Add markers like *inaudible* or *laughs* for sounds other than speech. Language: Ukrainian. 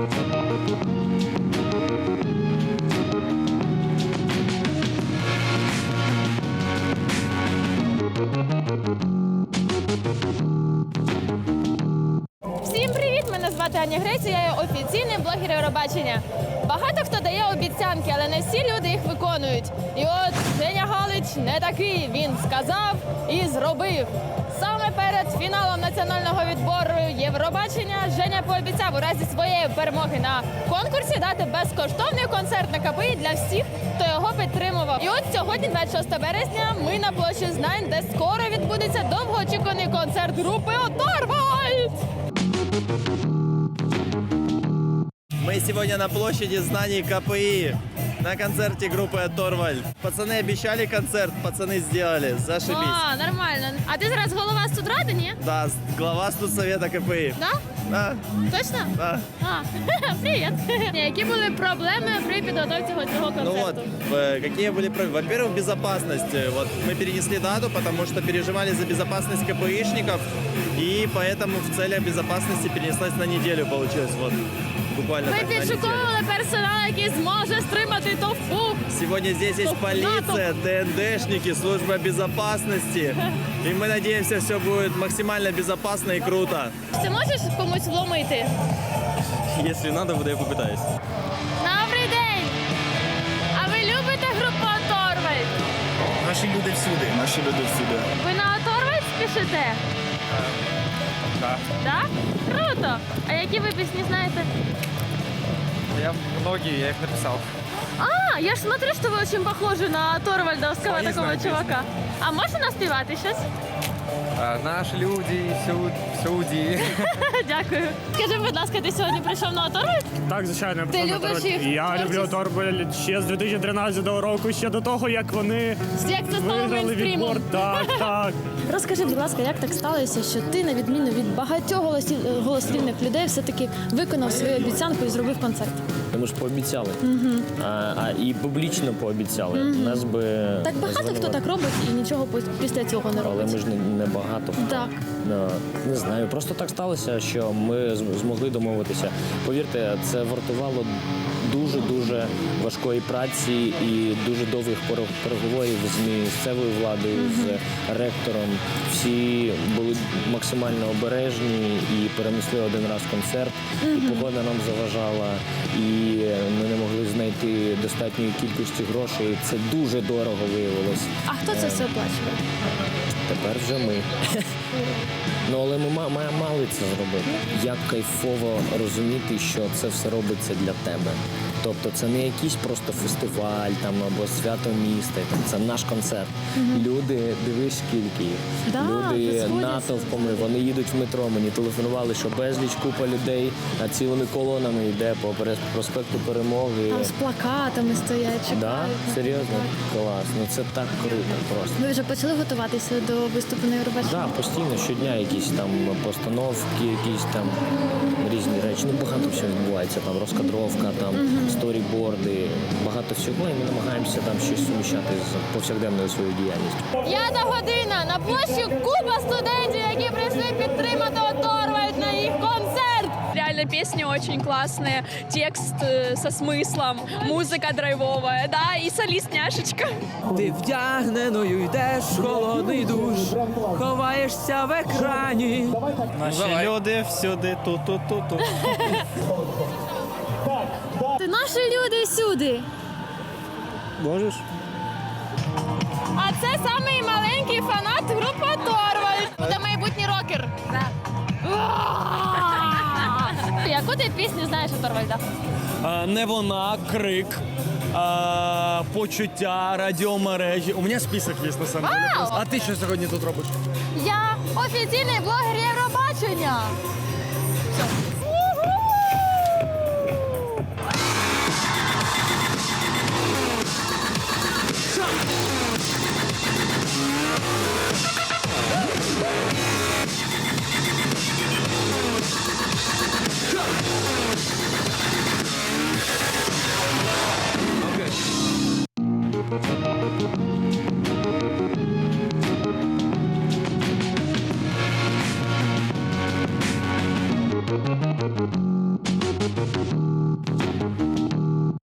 Всім привіт! Мене звати Аня Греція, я офіційний блогер Євробачення. Багато хто дає обіцянки, але не всі люди їх виконують. І от Женя Галич не такий. Він сказав і зробив. Саме перед фіналом національного відбору Євробачення Женя пообіцяв у разі своєї перемоги на конкурсі дати безкоштовний концерт на КПІ для всіх, хто його підтримував. І от сьогодні, 26 березня, ми на площі знань, де скоро відбудеться довгоочікуваний концерт групи Оторвальд. Мы сегодня на площади знаний КПИ на концерте группы Торваль. Пацаны обещали концерт, пацаны сделали, зашибись. А, нормально. А ти зараз голова студради, ні? Да, с- глава студсовета КПИ. Да? Да, Точно? да. А, *laughs* привіт. Які були проблеми при підготовці цього Ну вот, концерту? э, какие были проблемы? Во-первых, безопасность. Э, Вот мы перенесли дату, потому что переживали за безопасность КПИшников, и поэтому в целях безопасности перенеслась на неделю, получилось, вот, Так, на підшуковували персонал, який зможе стримати товпу. Сегодня здесь есть Стоп, полиция, ТНДшники, служба безопасности. И *laughs* мы надеемся, все будет максимально безопасно и круто. Ти можеш комусь вломити? Если надо, буду я попытаюсь. Добрий день! А ви любите групу Оторвальд? Наші люди всюди. Наші люди всюди. Ви на Оторвальд спішите? Так. Так? Круто! А які ви пісні знаєте? Я многие, я их написал. А, я ж смотрю, что вы очень похожи на Торвальдовского Свои такого знаю чувака. А можете наспівати щось? Наші люди всюди. *laughs* Дякую. Скажи, будь ласка, ти сьогодні прийшов на Оторвальд? Так, звичайно, Ти я любиш їх Я творчість? люблю Торбель ще з 2013 року, ще до того, як вони Як це стало виграли мейнстрімом? відбор. Так, так. Розкажи, будь ласка, як так сталося, що ти, на відміну від багатьох голосів, голослівних людей, все-таки виконав свою обіцянку і зробив концерт? Ми ж пообіцяли. А, а і публічно пообіцяли. Нас би Так багато хто так робить і нічого після цього не Але ми ж не, не багато. Так. Не знаю, просто так сталося, що ми змогли домовитися. Повірте, це вартувало дуже дуже важкої праці і дуже довгих пере- переговорів з місцевою владою, з ректором. Всі були максимально обережні і перенесли один раз концерт. І погода нам заважала, і ми не могли знайти достатньої кількості грошей. Це дуже дорого виявилось. А хто це все оплачує? Тепер вже ми. Ну, але ми ма- ма- мали це зробити. Як кайфово розуміти, що це все робиться для тебе. Тобто це не якийсь просто фестиваль там або свято міста. там, Це наш концерт. Люди, дивись, скільки їх. Да, Люди натовпами, вони їдуть в метро. Мені телефонували, що безліч купа людей а цілими колонами йде по проспекту Перемоги. Там з плакатами стоять, чекають. Да? Серйозно? Клас. Ну це так круто просто. Ви вже почали готуватися до виступу на Євробаченні? Так, постійно щодня якісь там постановки, якісь там різні речі. Ну багато всього відбувається. Там розкадровка, там сторіборди, багато всього. І ми намагаємося там щось суміщати з повсякденною своєю діяльністю. П'ята година на площі купа студентів, песни очень классные, текст э, со смыслом, музыка драйвовая, да, и солист няшечка. Ти вдягненою йдеш в холодний душ, ховаєшся в екрані. Наши люди всюди, ту-ту-ту-ту. Ти наші люди всюди. Можешь? А це самий маленький фанат Ти пісню знаєш у Оторвальда? не вона, крик, а, почуття, радіомережі. У мене список є на самом деле. Вау! А ти що сьогодні тут робиш? Я офіційний блогер Євробачення. Все.